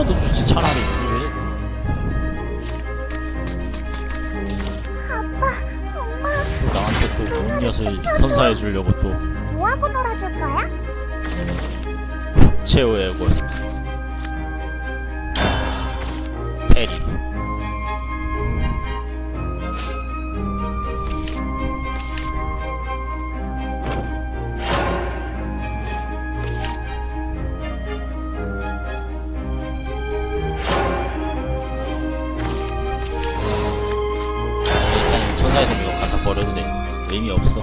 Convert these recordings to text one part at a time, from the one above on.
때려도 주지 차라리. 왜 아빠, 엄마, 또 나한테 또 음료수 선사해 주려고 또. 뭐하고 놀아줄 거야? 최후의 골 성 이거 갖다 버려도 돼. 의미 없어.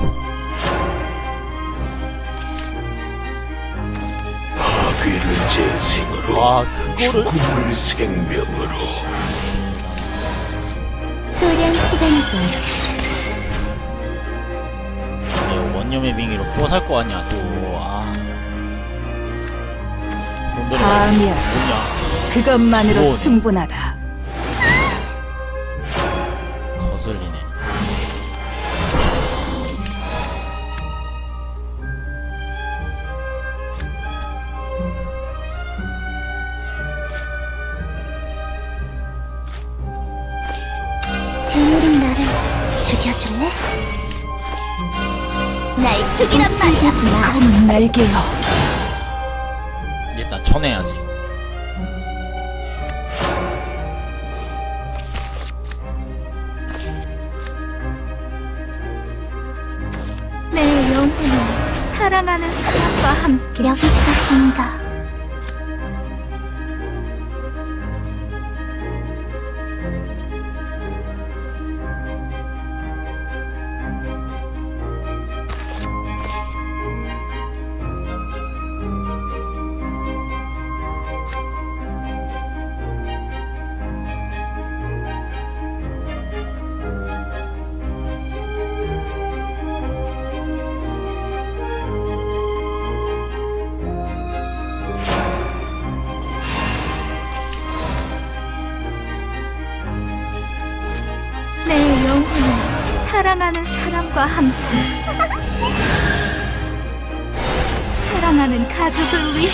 악귀를 재생으로 와 그거를? 죽음을 생명으로. 조련 시간이다. 야, 원념의 빙의로 또살거 아니야 또아. 다음이야. 뭐냐? 그것만으로 수고하네. 충분하다. 거슬리네 죽여줄래? 날 죽이란 말이야. 검은 날개여. 일단 쳐내야지 내 영혼은 사랑하는 사람과 함께 여기까지인가? 내 영혼은 사랑하는 사람과 함께 사랑하는 가족을 위해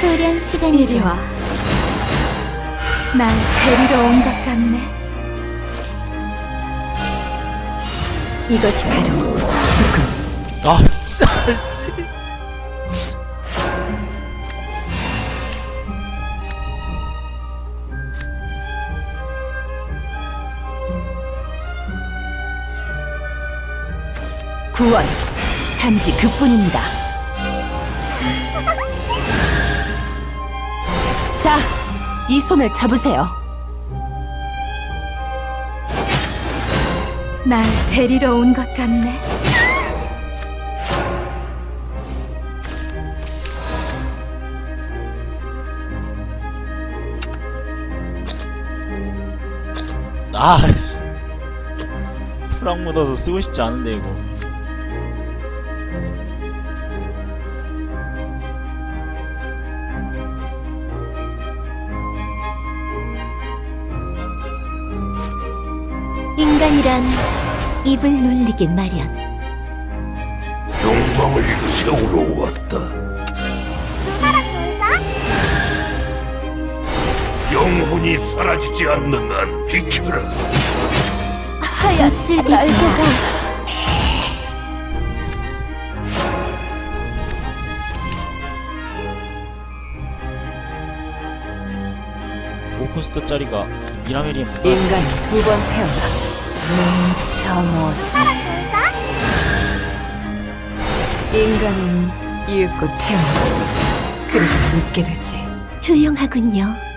조련 시간이다. 이리 와. 날 데리러 온 것 같네. 이것이 바로 죽음. 아 진짜 구원. 단지 그뿐입니다. 자, 이 손을 잡으세요. 날 데리러 온 것 같네. 아 프랑 묻어서 쓰고 싶지 않은데 이거 인간이란 입을 놀리기 마련. 욕망을 세우러 왔다. 영혼이 사라지지 않는 한 비켜라. 하얀 줄기지 날개가. 오코스트 짜리가 미라멜이 뭔가 인간이 두 번 태어나 눈서못 인간은 이윽고 태어나 그래서 묻게 되지 조용하군요.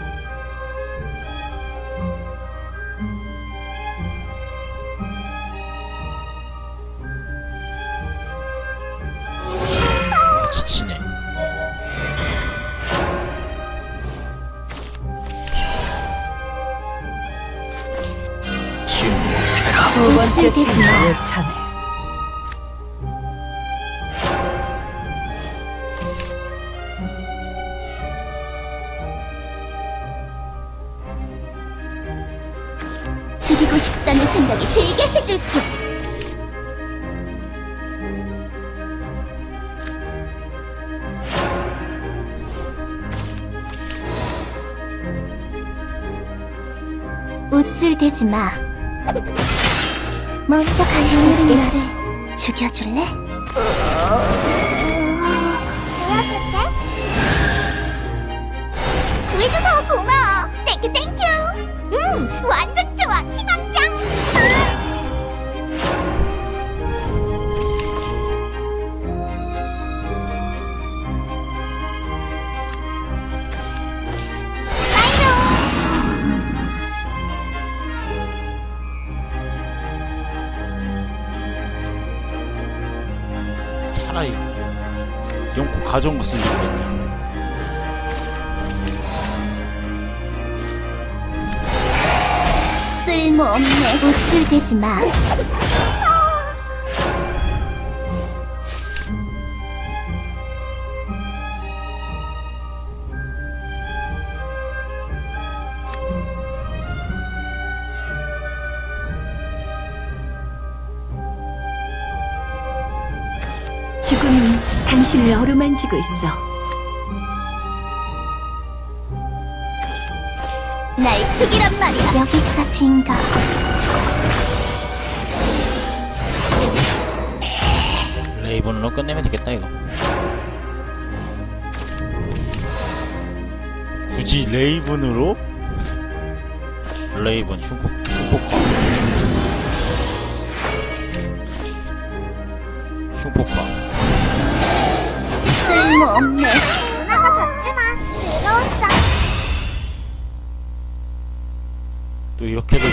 두 번째. 생을 차네 죽이고 싶다는 생각이 들게 해줄게. 우쭐대지 마. 먼저 갈수 있게 죽여줄래? 차라리 용코 가져온 거 쓰지 그랬네 쓸모없네. 우쭐대지 마. 당신을 어루만지고 있어. 날 죽이란 말이야. 여기까지인가. 레이븐으로 끝내면 되겠다 이거 굳이 레이븐으로? 레이븐 슈퍼 슈퍼카 슈퍼카 쓸모없네. 누나가 졌지만 즐거웠어. 또 이렇게도